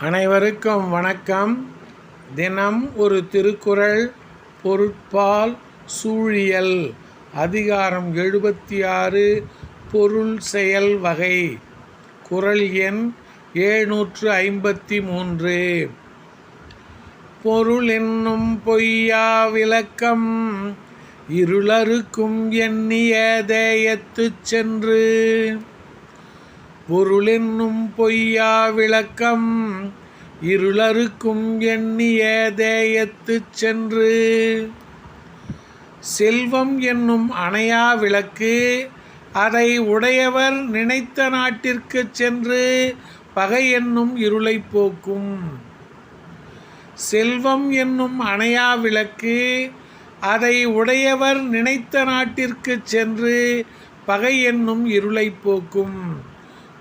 அனைவருக்கும் வணக்கம். தினம் ஒரு திருக்குறள் பொருட்பால் சூழியல் அதிகாரம் எழுபத்தி ஆறு பொருள் செயல் வகை. குறள் எண் ஏழ்நூற்று ஐம்பத்தி மூன்று. பொருள் என்னும் பொய்யா விளக்கம் இருளருக்கும் எண்ணிய தேயத்துச் சென்று. பொருளென்னும் பொய்யா விளக்கம் இருளறுக்கும் எண்ணிய தேயத்துச் சென்று. செல்வம் என்னும் அணையா விளக்கு அதை உடையவர் நினைத்த நாட்டிற்குச் சென்று பகை என்னும் இருளைப் போக்கும். செல்வம் என்னும் அணையா விளக்கு அதை உடையவர் நினைத்த நாட்டிற்குச் சென்று பகை என்னும் இருளைப் போக்கும்.